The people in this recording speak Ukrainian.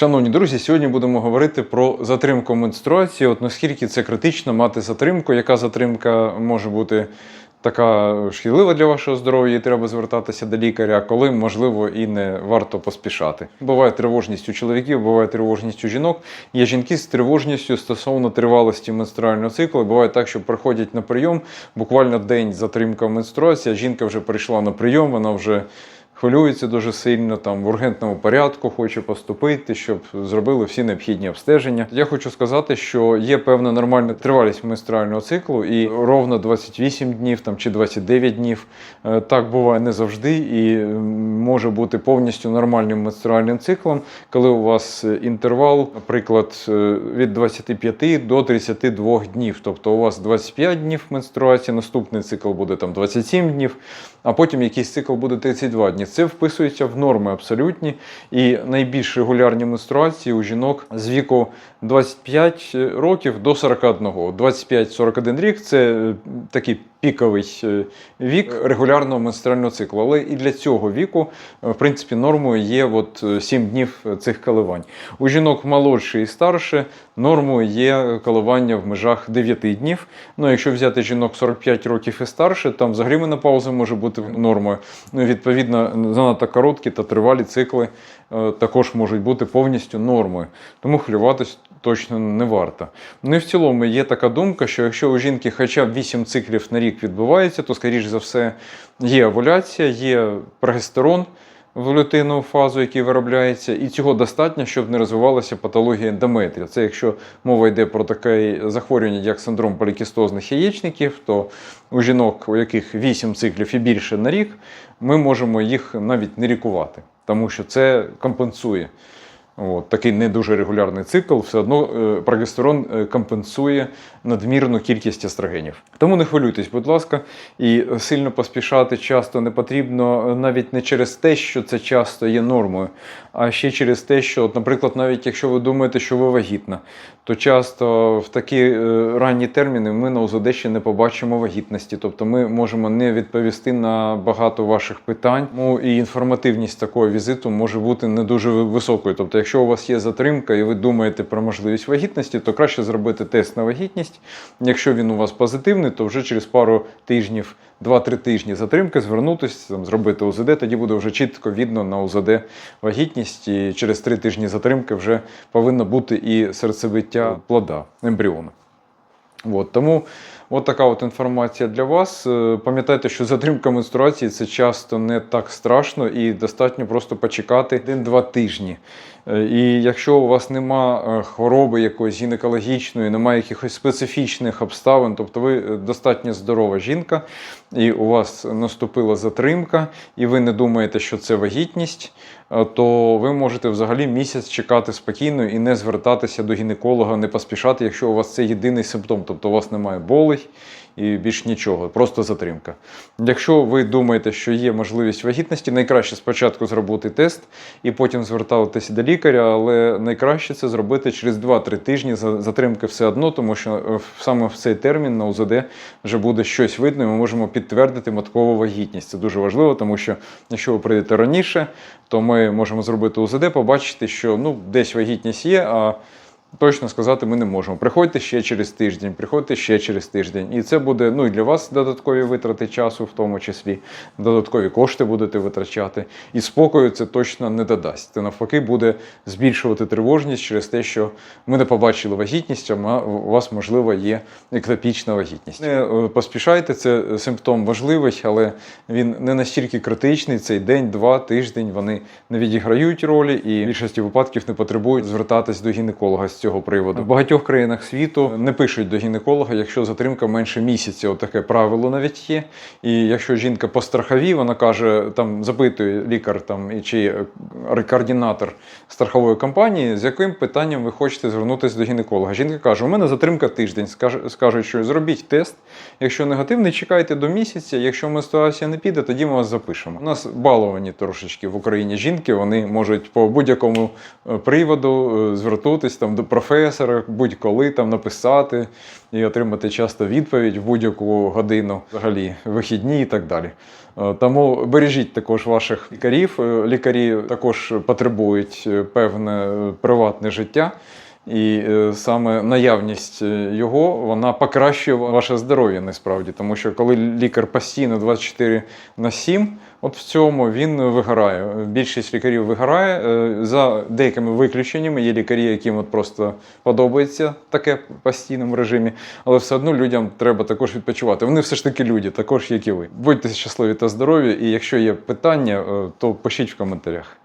Шановні друзі, сьогодні будемо говорити про затримку менструації. От наскільки це критично мати затримку, яка затримка може бути така шкідлива для вашого здоров'я, і треба звертатися до лікаря, коли можливо і не варто поспішати. Буває тривожність у чоловіків, буває тривожність у жінок. Є жінки з тривожністю стосовно тривалості менструального циклу. Буває так, що приходять на прийом, буквально день затримка менструації, а жінка вже прийшла на прийом, вона вже хвилюється дуже сильно, там в ургентному порядку хоче поступити, щоб зробили всі необхідні обстеження. Я хочу сказати, що є певна нормальна тривалість менструального циклу, і ровно 28 днів там чи 29 днів. Е, Так буває не завжди, і може бути повністю нормальним менструальним циклом, коли у вас е, інтервал, наприклад, е, від 25 до 32 днів. Тобто у вас 25 днів менструації, наступний цикл буде там 27 днів, а потім якийсь цикл буде 32 дні. Це вписується в норми абсолютні. І найбільш регулярні менструації у жінок з віку 25 років до 41. 25-41 рік це е, такий піковий е, вік регулярного менструального циклу. Але і для цього віку, е, в принципі, нормою є от 7 днів цих коливань. У жінок молодше і старше нормою є коливання в межах 9 днів. Ну, якщо взяти жінок 45 років і старше, там взагалі менопауза може бути нормою. Ну, відповідно, занадто короткі та тривалі цикли е, також можуть бути повністю нормою. Тому хвилюватись точно не варто. Ну і в цілому є така думка, що якщо у жінки хоча б 8 циклів на рік відбувається, то, скоріш за все, є овуляція, є прогестерон в лютинну фазу, який виробляється, і цього достатньо, щоб не розвивалася патологія ендометрія. Це якщо мова йде про таке захворювання, як синдром полікістозних яєчників, то у жінок, у яких 8 циклів і більше на рік, ми можемо їх навіть не лікувати, тому що це компенсує. От, такий не дуже регулярний цикл, все одно е, прогестерон е, компенсує надмірну кількість естрогенів. Тому не хвилюйтесь, будь ласка, і сильно поспішати часто не потрібно навіть не через те, що це часто є нормою, а ще через те, що, наприклад, навіть якщо ви думаєте, що ви вагітна, то часто в такі е, ранні терміни ми на УЗД ще не побачимо вагітності, тобто ми можемо не відповісти на багато ваших питань. Ну і інформативність такого візиту може бути не дуже високою. Тобто, якщо у вас є затримка і ви думаєте про можливість вагітності, то краще зробити тест на вагітність. Якщо він у вас позитивний, то вже через пару тижнів, 2-3 тижні затримки звернутися, зробити УЗД, тоді буде вже чітко видно на УЗД вагітність, і через три тижні затримки вже повинно бути і серцебиття плода, ембріону. От, тому от така от інформація для вас. Е, Пам'ятайте, що затримка менструації це часто не так страшно і достатньо просто почекати 1-2 тижні. Е, І якщо у вас нема е, хвороби якоїсь гінекологічної, немає якихось специфічних обставин, тобто ви достатньо здорова жінка, і у вас наступила затримка, і ви не думаєте, що це вагітність, то ви можете взагалі місяць чекати спокійно і не звертатися до гінеколога, не поспішати, якщо у вас це єдиний симптом, тобто у вас немає болей і більш нічого, просто затримка. Якщо ви думаєте, що є можливість вагітності, найкраще спочатку зробити тест і потім звертатися до лікаря, але найкраще це зробити через 2-3 тижні затримки все одно, тому що е, саме в цей термін на УЗД вже буде щось видно, і ми можемо підтвердити маткову вагітність. Це дуже важливо, тому що якщо ви прийдете раніше, то ми можемо зробити УЗД, побачити, що ну, десь вагітність є, а Точно сказати ми не можемо. Приходьте ще через тиждень, приходьте ще через тиждень. І це буде ну і для вас додаткові витрати часу, в тому числі, додаткові кошти будете витрачати. І спокою це точно не додасть. Це навпаки буде збільшувати тривожність через те, що ми не побачили вагітність, а у вас, можливо, є ектопічна вагітність. Не е, поспішайте, це симптом важливий, але він не настільки критичний. Цей день, два, тиждень вони не відіграють ролі і в більшості випадків не потребують звертатись до гінеколога з цього приводу. В багатьох країнах світу не пишуть до гінеколога, якщо затримка менше місяця. От таке правило навіть є. І якщо жінка по страховій, вона каже, там запитує лікар там і чи е, координатор страхової компанії, з яким питанням ви хочете звернутися до гінеколога. Жінка каже: у мене затримка тиждень. Скажуть, що зробіть тест. Якщо негативний, чекайте до місяця. Якщо менструація не піде, тоді ми вас запишемо. У нас баловані трошечки в Україні жінки, вони можуть по будь-якому е, приводу е, звернутися там до професора, будь-коли там написати і отримати часто відповідь в будь-яку годину, взагалі вихідні і так далі. Е, Тому бережіть також ваших лікарів. Е, Лікарі також потребують е, певне приватне життя. І е, саме наявність е, його вона покращує ваше здоров'я насправді, тому що коли лікар постійно 24 на 7, от в цьому він вигорає. Більшість лікарів вигорає е, за деякими виключеннями. Є лікарі, яким от просто подобається таке в постійному режимі, але все одно людям треба також відпочивати. Вони все ж таки люди, також як і ви. Будьте щасливі та здорові, і якщо є питання, то пишіть в коментарях.